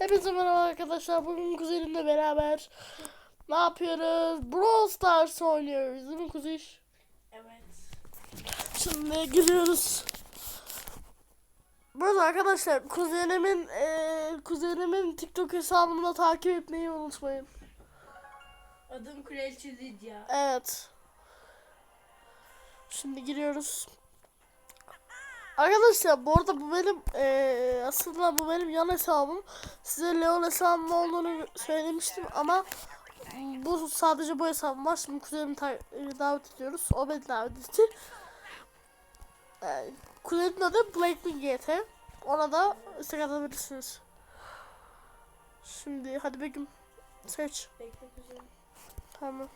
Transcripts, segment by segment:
Hepinize merhaba arkadaşlar. Bugün kuzenimle beraber ne yapıyoruz? Brawl Stars oynuyoruz değil mi kuziş? Evet. Şimdi giriyoruz. Burada arkadaşlar kuzenimin eee kuzenimin TikTok hesabını da takip etmeyi unutmayın. Adım Kraliçe Lydia. Evet. Şimdi giriyoruz. Arkadaşlar bu arada bu benim eee, aslında bu benim yan hesabım. Size Leon hesabım olduğunu söylemiştim ama bu sadece bu hesabım var. Şimdi kuzenimi e, davet ediyoruz. O beni davet etti. Ee, kuzenimin adı Blackpink GT. Ona da istek atabilirsiniz. Şimdi hadi Begüm seç. Bekle kızım. Tamam.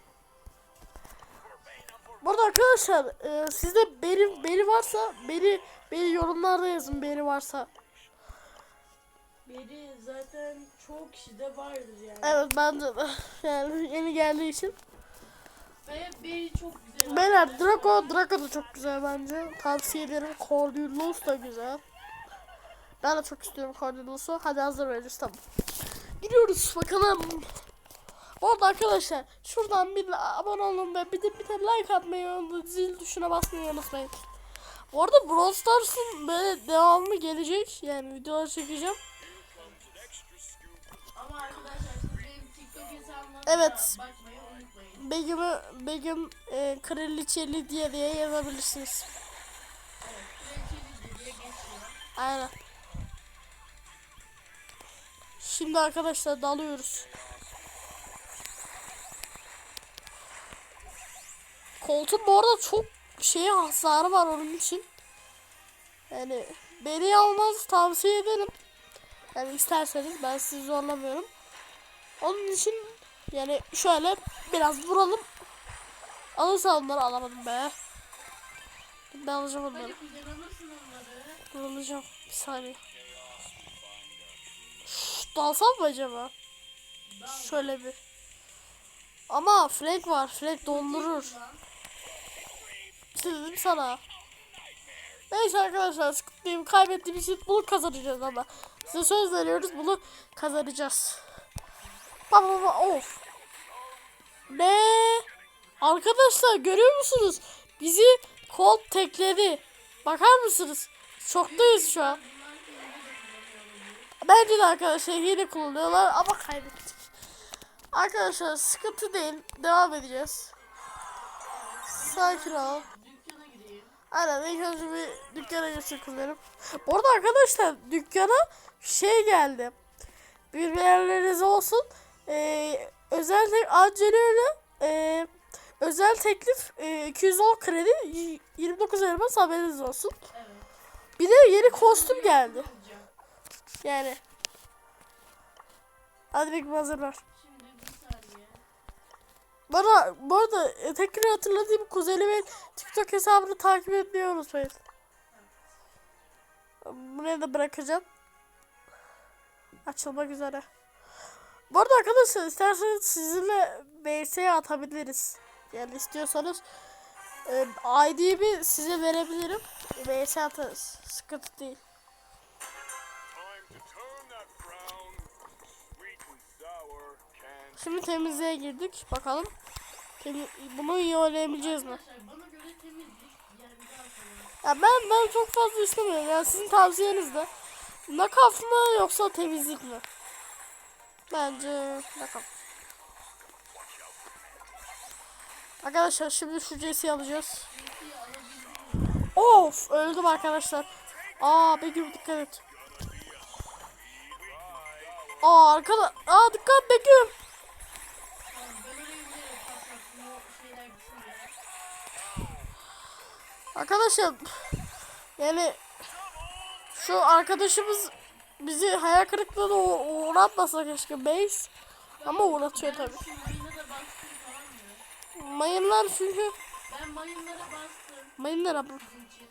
Burada arkadaşlar e, sizde beri, beri varsa beri, beri yorumlarda yazın beri varsa. Biri zaten çoğu kişide vardır yani. Evet bence de yani yeni geldiği için. Ve biri çok güzel. Beyler Draco, Draco da çok güzel bence. Tavsiye ederim. Cornelius da güzel. Ben de çok istiyorum Cornelius'u. Hadi hazır veririz tamam. Gidiyoruz bakalım. Bu arada arkadaşlar şuradan bir abone olun ve bir de bir de like atmayı unutmayın. Zil tuşuna basmayı unutmayın. Bu arada Brawl Stars'ın böyle devamı gelecek. Yani videolar çekeceğim. Evet. Begüm'ü Begüm e, Kraliçe Lydia diye yazabilirsiniz. Diye geçiyor. Aynen. Şimdi arkadaşlar dalıyoruz. Koltuğun bu arada çok şey hasarı var onun için. Yani beni almaz tavsiye ederim. Yani isterseniz ben sizi zorlamıyorum. Onun için yani şöyle biraz vuralım. Alırsa onları alamadım be. Ben alacağım onları. Vurulacağım. Bir saniye. Dalsam mı acaba? Şöyle bir. Ama Frank var. Frank dondurur. Dedim sana. Neyse arkadaşlar sıkıntıyım. Kaybettiğim için bunu kazanacağız ama. Size söz veriyoruz bunu kazanacağız. Baba baba of. Ne? Arkadaşlar görüyor musunuz? Bizi Colt tekledi. Bakar mısınız? Şoktayız şu an. Bence de arkadaşlar hile kullanıyorlar ama kaybettik. Arkadaşlar sıkıntı değil. Devam edeceğiz. Sakin ol. Aynen ilk önce bir dükkana geçecek kızlarım. Bu arada arkadaşlar dükkana şey geldi. Bir yerleriniz olsun. Ee, özel tek Angelina e, özel teklif e, 210 kredi y- 29 elmas haberiniz olsun. Evet. Bir de yeni kostüm geldi. Yani. Hadi bir hazır Bana bu arada e, tekrar hatırladığım kuzenimin TikTok hesabını takip etmeyi unutmayın. Buraya da bırakacağım. Açılmak üzere. Bu arada arkadaşlar isterseniz sizinle BS'ye atabiliriz. Yani istiyorsanız e, bir size verebilirim. BS atarız. Sıkıntı değil. Şimdi temizliğe girdik. Bakalım. Temi- bunu iyi oynayabileceğiz mi? Ya ben ben çok fazla istemiyorum. Yani sizin tavsiyeniz de. Nakaf mı yoksa temizlik mi? Bence nakaf. Arkadaşlar şimdi şu CS'yi alacağız. Of öldüm arkadaşlar. Aa Begüm dikkat et. Aa arkada. Aa dikkat Begüm. Arkadaşlar yani şu arkadaşımız bizi hayal kırıklığına uğ- uğratmasa keşke base ama uğratıyor mı? Mayınlar çünkü Ben mayınlara bastım. mayınlar abi. Bizim için.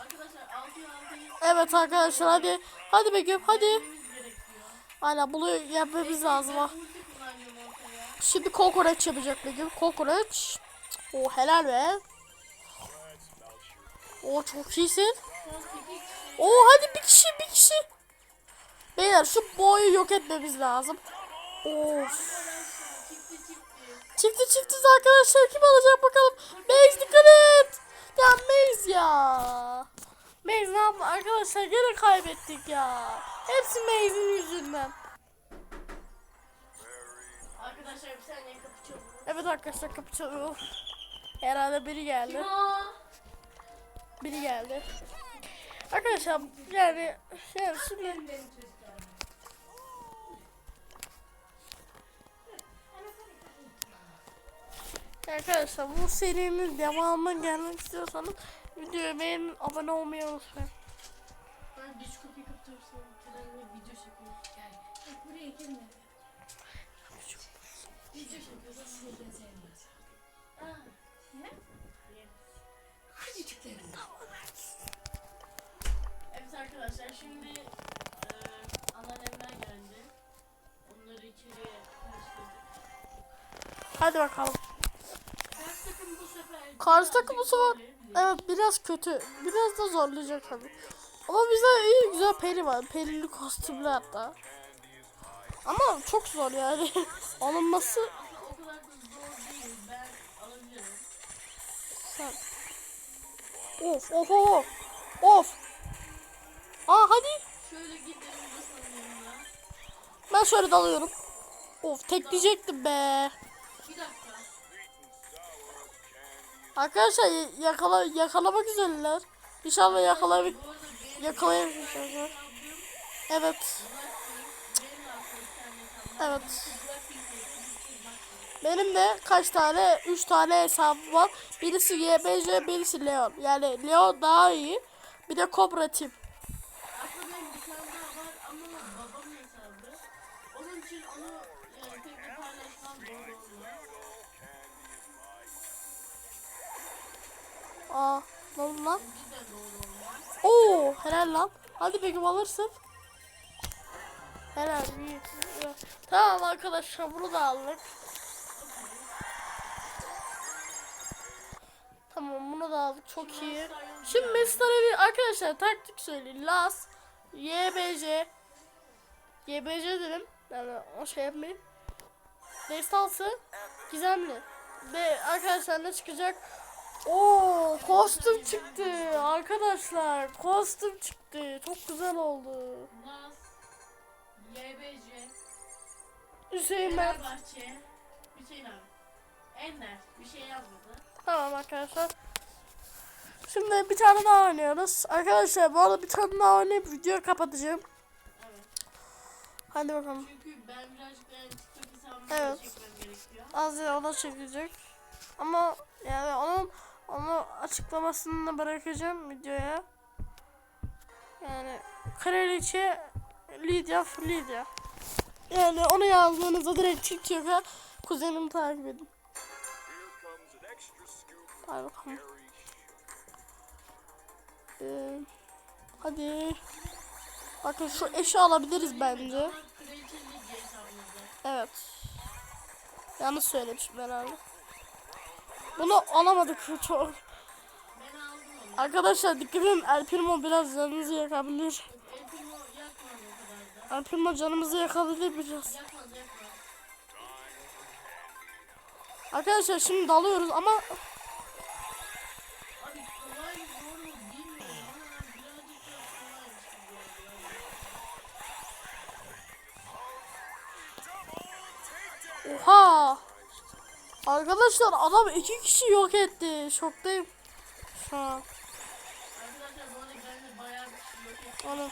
Arkadaşlar 6'ya 6'yı Evet arkadaşlar hadi hadi Begüm hadi. Hala bunu yapmamız lazım ha. Şimdi kokoreç yapacak Begüm. Kokoreç. O helal be. O çok iyisin. Şu an 8 kişi. Oo hadi bir kişi bir kişi. Beyler şu boyu yok etmemiz lazım. Of. Çifti çifti. Çifti çiftiz arkadaşlar kim alacak bakalım. Maze dikkat et. Ya Maze ya. Maze ne yaptı arkadaşlar gene kaybettik ya. Hepsi Maze'in yüzünden. Arkadaşlar bir saniye kapı çalıyor. Evet arkadaşlar kapı çalıyor. Herhalde biri geldi. Kim o? Biri geldi. Arkadaşlar yani yani şimdi arkadaşlar bu serinin devamına gelmek istiyorsanız videoyu beğenin abone olmayı unutmayın. Ben güç kapıyı Kerem'le video çekiyoruz. Gel. Bak buraya girme. Evet arkadaşlar şimdi anneannemler geldi. Onları içeriye karıştırdık. Hadi bakalım. Karşı takım bu sefer evet biraz kötü. Biraz da zorlayacak tabii. Ama bize iyi güzel peri var. Perili kostümlü hatta. Ama çok zor yani. Alınması sen. Of of of. Of. Aa hadi. Şöyle gidelim. Ben şöyle dalıyorum. Of tek diyecektim be. Arkadaşlar yakala yakalamak üzereler. İnşallah yakalayabilir. Bu arada benim Yakalayamayacaklar. aldığım Evet. Blackpink, benim aldığım bir tane hesabım var. Evet. Benim de kaç tane? 3 tane hesabım var. Birisi YBC, birisi Leon. Yani Leon daha iyi. Bir de Cobra olmaz. Aa, ne oldu lan? Oo, helal lan. Hadi Begüm alırsın. Helal. iyi. Tamam arkadaşlar bunu da aldık. Tamam bunu da aldık. Çok iyi. Şimdi Mesut'a bir arkadaşlar taktik söyleyeyim. Las, YBC, YBC dedim. Yani o şey yapmayayım. Destansı, gizemli. Ve arkadaşlar ne çıkacak? Oo kostüm çıktı arkadaşlar. Kostüm çıktı. Çok güzel oldu. YBC, Hüseyin ben. Fenerbahçe, Hüseyin abi. Ender bir şey yazmadı. Tamam arkadaşlar. Şimdi bir tane daha oynuyoruz. Arkadaşlar bu arada bir tane daha oynayıp videoyu kapatacağım. Evet. Hadi bakalım. Çünkü ben birazcık TikTok hesabımı Evet. çekmem gerekiyor. Az ya ona çekecek. Ama yani onun onu açıklamasını da bırakacağım videoya. Yani kraliçe Lydia Lydia. Yani onu yazdığınızda direkt TikTok'a kuzenimi takip edin. Hadi bakalım. Ee, hadi. Bakın şu eşi alabiliriz bence. Lidya. Evet. Yanlış söylemişim herhalde. Bunu alamadık çok. Arkadaşlar dikkat edin El biraz canınızı yakabilir. Primo canımızı yakabilir biraz. Arkadaşlar şimdi dalıyoruz ama oha. Arkadaşlar adam iki kişi yok etti. Şoktayım. Şu an. Arkadaşlar bu arada ben bayağı bir yok ettim. Onu.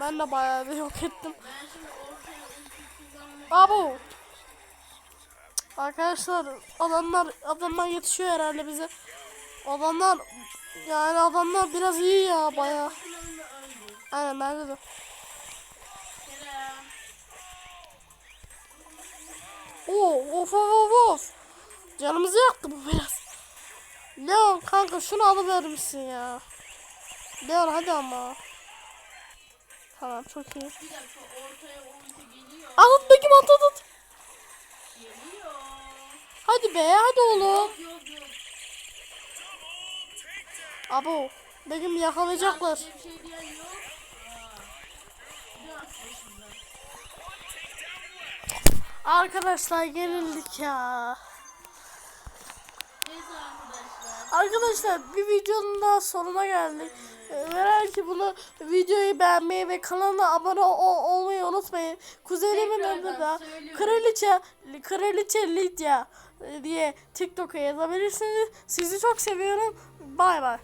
Ben de bayağı bir yok ettim. Abo. Arkadaşlar adamlar adamlar yetişiyor herhalde bize. Adamlar yani adamlar biraz iyi ya bayağı. Aynen bence de. Oo of of of of. Canımızı yaktı bu biraz. Leon kanka şunu alıvermişsin ya. Leon hadi ama. Tamam çok iyi. Bir dakika ortaya ulti geliyor. At bakayım at at at. Hadi be hadi oğlum. Yok yok. Abo. Begüm yakalayacaklar. Arkadaşlar yenildik ya. Arkadaşlar bir videonun daha sonuna geldik. Meğer ki bunu videoyu beğenmeyi ve kanala abone ol- olmayı unutmayın. Kuzenimin adı da. Kraliçe Kraliçe Lidya e, diye TikTok'a yazabilirsiniz. Sizi çok seviyorum. Bay bay.